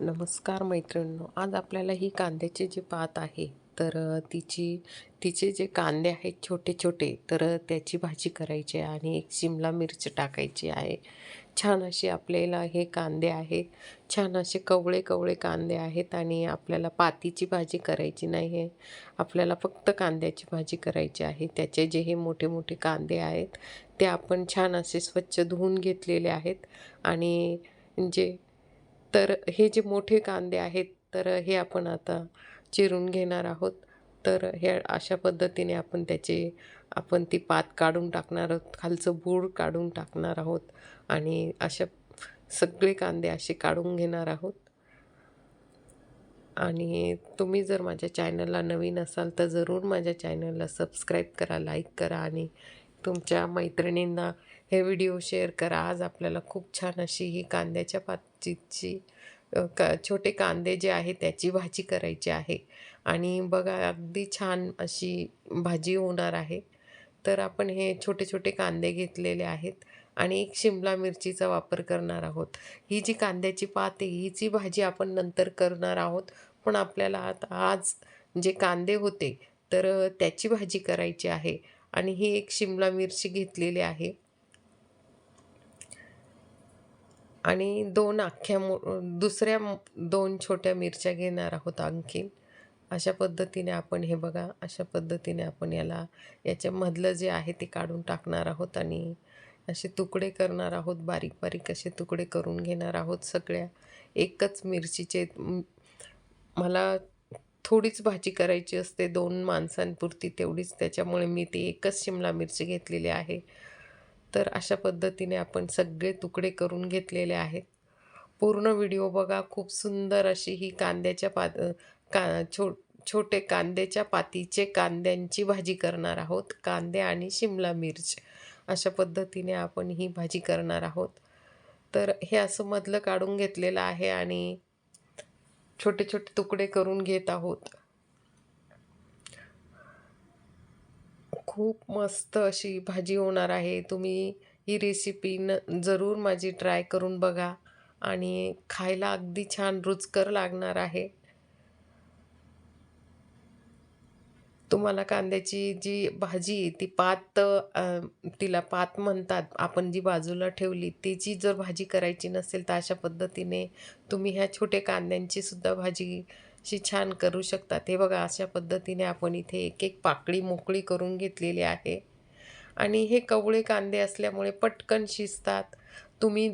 नमस्कार मैत्रिणींनो आज आपल्याला ही कांद्याची जी पात आहे तर तिची तिचे जे कांदे आहेत छोटे छोटे तर त्याची भाजी करायची आहे आणि एक शिमला मिरच टाकायची आहे. छान अशी आपल्याला हे कांदे आहेत. छान असे कवळे कवळे कांदे आहेत आणि आपल्याला पातीची भाजी करायची नाही आहे आपल्याला फक्त कांद्याची भाजी करायची आहे. त्याचे जे हे मोठे मोठे कांदे आहेत ते आपण छान असे स्वच्छ धुवून घेतलेले आहेत आणि जे तर हे जे मोठे कांदे आहेत तर हे आपण आता चिरून घेणार आहोत. तर हे अशा पद्धतीने आपण त्याचे आपण ती पात काढून टाकणार आहोत खालचं बूड काढून टाकणार आहोत आणि अशा सगळे कांदे असे काढून घेणार आहोत. आणि तुम्ही जर माझ्या चॅनलला नवीन असाल तर जरूर माझ्या चॅनलला सबस्क्राईब करा लाईक करा आणि तुमच्या मैत्रिणींना हे व्हिडिओ शेअर करा. आज आपल्याला खूप छान अशी ही कांद्याच्या पातीची का छोटे कांदे जे आहे त्याची भाजी करायची आहे. आणि बघा अगदी छान अशी भाजी होणार आहे. तर आपण हे छोटे छोटे कांदे घेतलेले आहेत आणि एक शिमला मिरचीचा वापर करणार आहोत. ही जी कांद्याची पात आहे हिची भाजी आपण नंतर करणार आहोत. पण आपल्याला आता आज जे कांदे होते तर त्याची भाजी करायची आहे. आणि ही एक शिमला मिरची घेतलेली आहे. आणि दोन अख्ख्या मो दुसऱ्या दोन छोट्या मिरच्या घेणार आहोत आणखीन. अशा पद्धतीने आपण हे बघा अशा पद्धतीने आपण याला याच्यामधलं जे आहे ते काढून टाकणार आहोत आणि असे तुकडे करणार आहोत बारीक बारीक असे तुकडे करून घेणार आहोत सगळ्या. एकच मिरचीचे मला थोडीच भाजी करायची असते दोन माणसांपुरती तेवढीच. त्याच्यामुळे मी ती एकच शिमला मिरची घेतलेली आहे. तर अशा पद्धतीने आपण सगळे तुकडे करून घेतलेले आहेत. पूर्ण व्हिडिओ बघा. खूप सुंदर अशी ही कांद्याच्या पात का छो छोटे कांद्याच्या पातीचे कांद्यांची भाजी करणार आहोत. कांदे आणि शिमला मिर्च. अशा पद्धतीने आपण ही भाजी करणार आहोत. तर हे असं मधलं काढून घेतलेलं आहे आणि छोटे छोटे तुकडे करून घेत आहोत. खूप मस्त अशी भाजी होणार आहे. तुम्ही ही रेसिपी न जरूर माझी ट्राय करून बघा आणि खायला अगदी छान रुचकर लागणार आहे. तुम्हाला कांद्याची जी भाजी ती पात तिला पात म्हणतात. आपण जी बाजूला ठेवली तिची जर भाजी करायची नसेल तर अशा पद्धतीने तुम्ही ह्या छोट्या कांद्यांची सुद्धा भाजी अशी छान करू शकतात. हे बघा अशा पद्धतीने आपण इथे एक एक पाकळी मोकळी करून घेतलेली आहे. आणि हे कवळे कांदे असल्यामुळे पटकन शिजतात. तुम्ही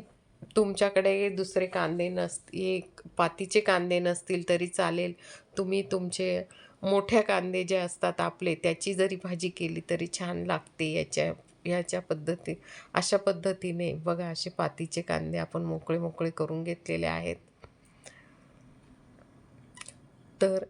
तुमच्याकडे दुसरे कांदे नस हे पातीचे कांदे नसतील तरी चालेल. तुम्ही तुमचे मोठ्या कांदे जे असतात आपले त्याची जरी भाजी केली तरी छान लागते याच्या ह्याच्या पद्धती अशा पद्धतीने बघा असे पातीचे कांदे आपण मोकळे मोकळे करून घेतलेले आहेत. तर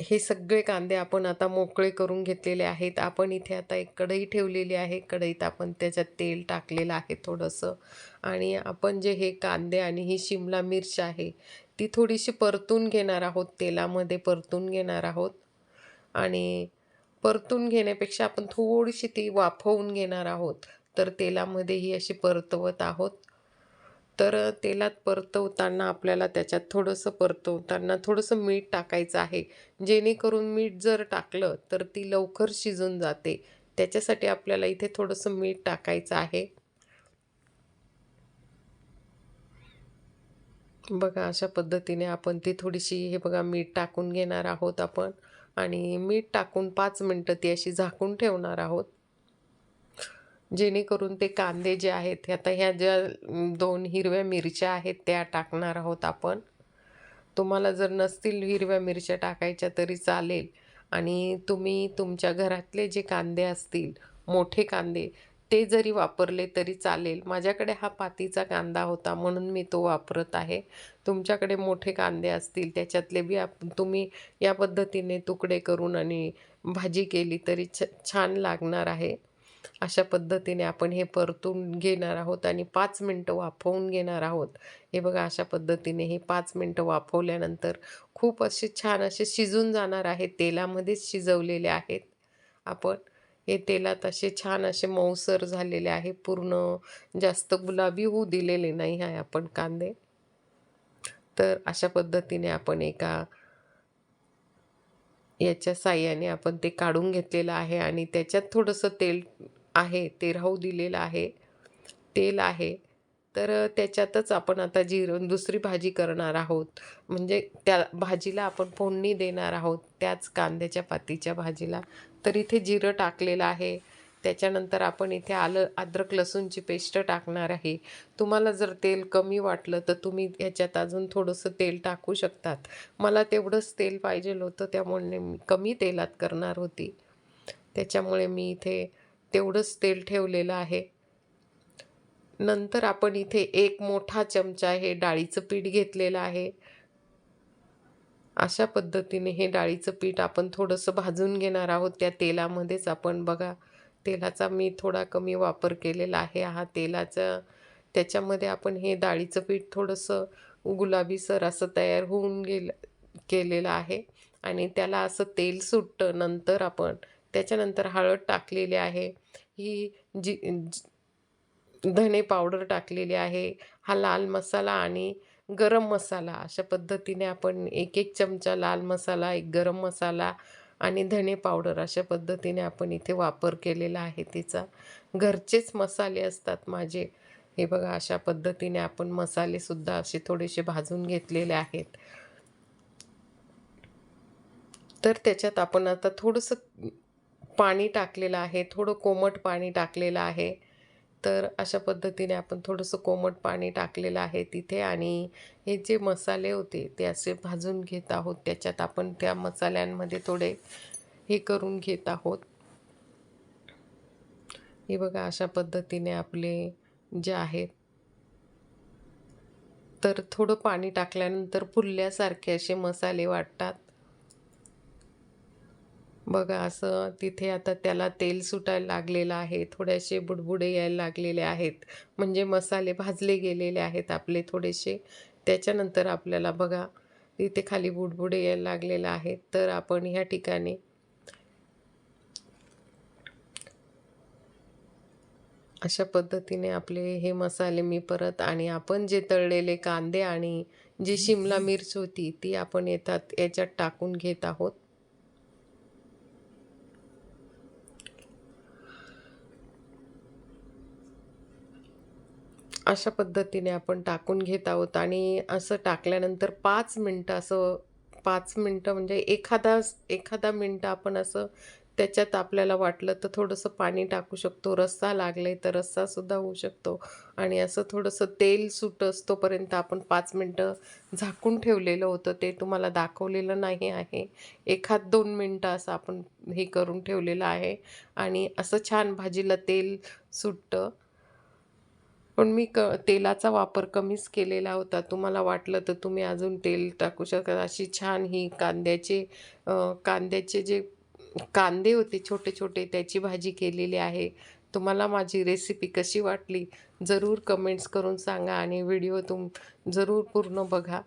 हे सगळे कांदे आपण आता मोकळे करून घेतलेले आहेत. आपण इथे आता एक कढई ठेवलेली आहे. कढईत आपण त्याच्यात तेल टाकलेलं आहे थोडंसं. आणि आपण जे हे कांदे आणि ही शिमला मिरच आहे ती थोडीशी परतून घेणार आहोत. तेलामध्ये परतून घेणार आहोत. आणि परतून घेण्यापेक्षा आपण थोडीशी ती वाफवून घेणार आहोत. तर तेलामध्ये ही अशी परतवत आहोत. तर तेलात परतवताना आपल्याला त्याच्यात थोडंसं परतवताना थोडंसं मीठ टाकायचं आहे. जेणेकरून मीठ जर टाकलं तर ती लवकर शिजून जाते. त्याच्यासाठी आपल्याला इथे थोडंसं मीठ टाकायचं आहे. बघा अशा पद्धतीने आपण ती थोडीशी हे बघा मीठ टाकून घेणार आहोत आपण. आणि मीठ टाकून पाच मिनटं ती अशी झाकून ठेवणार आहोत. जेणेकरून ते कांदे जे आहेत आता ह्या ज्या दोन हिरव्या मिरच्या आहेत त्या टाकणार आहोत आपण. तुम्हाला जर नसतील हिरव्या मिरच्या टाकायच्या तरी चालेल. आणि तुम्ही तुमच्या घरातले जे कांदे असतील मोठे कांदे ते जरी वापरले तरी चालेल. माझ्याकडे हा पातीचा कांदा होता म्हणून मी तो वापरत आहे. तुमच्याकडे मोठे कांदे असतील त्याच्यातले बी आप तुम्ही या पद्धतीने तुकडे करून आणि भाजी केली तरी छ छान लागणार आहे. अशा पद्धतीने आपण हे परतून घेणार आहोत आणि पाच मिनटं वाफवून घेणार आहोत. हे बघा अशा पद्धतीने हे पाच मिनटं वाफवल्यानंतर खूप असे छान असे शिजून जाणार आहे तेलामध्येच शिजवलेले आहेत. आपण हे तेलात असे छान असे मऊसर झालेले आहे पूर्ण जास्त गुलाबी होऊ दिलेले नाही आहे आपण कांदे. तर अशा पद्धतीने आपण एका याच्या साह्याने आपण ते काढून घेतलेलं आहे आणि त्याच्यात थोडंसं तेल आहे ते राहू दिलेलं आहे. तेल आहे. तर त्याच्यातच आपण आता जिरं दुसरी भाजी करणार आहोत. म्हणजे त्या भाजीला आपण फोडणी देणार आहोत त्याच कांद्याच्या पातीच्या भाजीला. तर इथे जिरं टाकलेलं आहे. त्याच्यानंतर आपण इथे आलं अद्रक लसूणची पेस्ट टाकणार आहे. तुम्हाला जर तेल कमी वाटलं तर तुम्ही याच्यात अजून थोडंसं तेल टाकू शकतात. मला तेवढंच तेल पाहिजे होतं त्यामुळे मी कमी तेलात करणार होती. त्याच्यामुळे मी इथे तेवढंच तेल ठेवलेलं आहे. नंतर आपण इथे एक मोठा चमचा हे डाळीचं पीठ घेतलेलं आहे. अशा पद्धतीने हे डाळीचं पीठ आपण थोडंसं भाजून घेणार आहोत. त्या तेलामध्येच आपण बघा तेलाचा मी थोडा कमी वापर केलेला आहे. हा तेलाचा त्याच्यामध्ये आपण हे डाळीचं पीठ थोडंसं गुलाबीसर असं तयार होऊन गेलं केलेलं आहे. आणि त्याला असं तेल सुटतं नंतर आपण त्याच्यानंतर हळद टाकलेली आहे. ही जी धणे पावडर टाकलेली आहे. हा लाल मसाला आणि गरम मसाला अशा पद्धतीने आपण एक एक चमचा लाल मसाला एक गरम मसाला आणि धणे पावडर अशा पद्धतीने आपण इथे वापर केलेला आहे तिचा. घरचेच मसाले असतात माझे. हे बघा अशा पद्धतीने आपण मसालेसुद्धा असे थोडेसे भाजून घेतलेले आहेत. तर त्याच्यात आपण आता थोडंसं पाणी टाकलेलं आहे थोडं कोमट पाणी टाकलेलं आहे. तर अशा पद्धतीने आपण थोडंसं कोमट पाणी टाकलेलं आहे तिथे आणि हे जे मसाले होते ते असे भाजून घेत आहोत. त्याच्यात आपण त्या मसाल्यांमध्ये थोडे हे करून घेत आहोत. हे बघा अशा पद्धतीने आपले जे आहेत. तर थोडं पाणी टाकल्यानंतर फुलल्यासारखे असे मसाले वाटतात. बघा असं तिथे आता त्याला तेल सुटायला लागलेलं आहे थोडेसे बुडबुडे यायला लागलेले आहेत. म्हणजे मसाले भाजले गेलेले आहेत आपले थोडेसे. त्याच्यानंतर आपल्याला बघा तिथे खाली बुडबुडे यायला लागलेले आहेत. तर आपण ह्या ठिकाणी अशा पद्धतीने आपले हे मसाले मी परत आणि आपण जे तळलेले कांदे आणि जी शिमला मिरच होती ती आपण येतात याच्यात टाकून घेत आहोत. अशा पद्धतीने आपण टाकून घेत आहोत आणि असं टाकल्यानंतर पाच मिनटं असं पाच मिनटं म्हणजे एखादा एखादा मिनटं आपण असं त्याच्यात आपल्याला वाटलं तर थोडंसं पाणी टाकू शकतो रस्सा लागले तर रस्सासुद्धा होऊ शकतो आणि असं थोडंसं तेल सुट असतोपर्यंत आपण पाच मिनटं झाकून ठेवलेलं होतं. ते तुम्हाला दाखवलेलं नाही आहे. एखाद दोन मिनटं असं आपण हे करून ठेवलेलं आहे आणि असं छान भाजीला तेल सुटतं. पण मी क तेलाचा वापर कमीच केलेला होता. तुम्हाला वाटलं तर तुम्ही अजून तेल टाकू शकता. अशी छान ही कांद्याचे कांद्याचे जे कांदे होते छोटे छोटे त्याची भाजी केलेली आहे. तुम्हाला माझी रेसिपी कशी वाटली? जरूर कमेंट्स करून सांगा आणि व्हिडिओ तुम जरूर पूर्ण बघा.